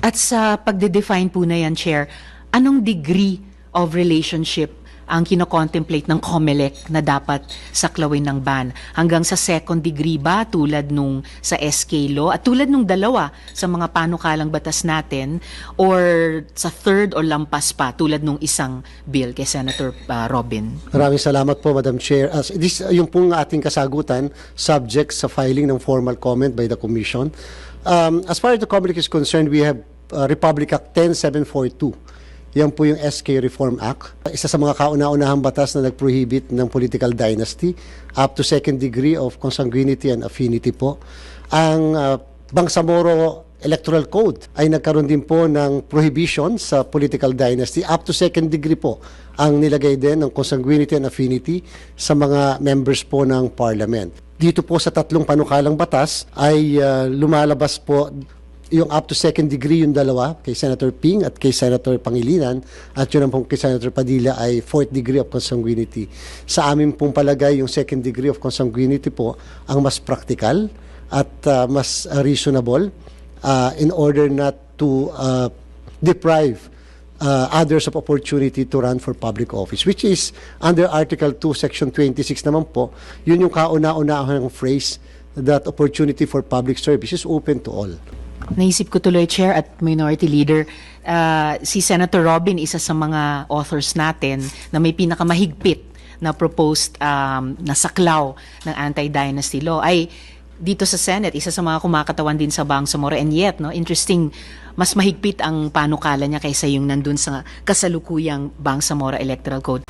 At sa pagde-define po na yan, Chair, anong degree of relationship ang kinocontemplate ng COMELEC na dapat saklawin ng ban? Hanggang sa second degree ba tulad nung sa SK law at tulad nung dalawa sa mga panukalang batas natin or sa third or lampas pa tulad nung isang bill kay Senator uh, Robin? Maraming salamat po, Madam Chair. As this, yung pong ating kasagutan, subject sa filing ng formal comment by the Commission. Um, as far as the public is concerned, we have uh, Republic Act 10742. Yan po yung SK Reform Act. Isa sa mga kauna-unahang batas na nag-prohibit ng political dynasty up to second degree of consanguinity and affinity po. Ang uh, Bangsamoro Electoral Code ay nagkaroon din po ng prohibition sa political dynasty up to second degree po ang nilagay din ng consanguinity and affinity sa mga members po ng parliament. Dito po sa tatlong panukalang batas ay uh, lumalabas po yung up to second degree yung dalawa kay Senator Ping at kay Senator Pangilinan at yun ang kay Senator Padilla ay fourth degree of consanguinity. Sa amin pong palagay yung second degree of consanguinity po ang mas practical at uh, mas reasonable uh, in order not to uh, deprive uh, others of opportunity to run for public office which is under Article 2 Section 26 naman po yun yung kauna-unahang phrase that opportunity for public service is open to all. Naisip ko tuloy, Chair at Minority Leader, ah, si Senator Robin, isa sa mga authors natin na may pinakamahigpit na proposed um, na saklaw ng anti-dynasty law ay dito sa Senate, isa sa mga kumakatawan din sa Bangsamoro. And yet, no, interesting, mas mahigpit ang panukala niya kaysa yung nandun sa kasalukuyang Bangsamoro Electoral Code.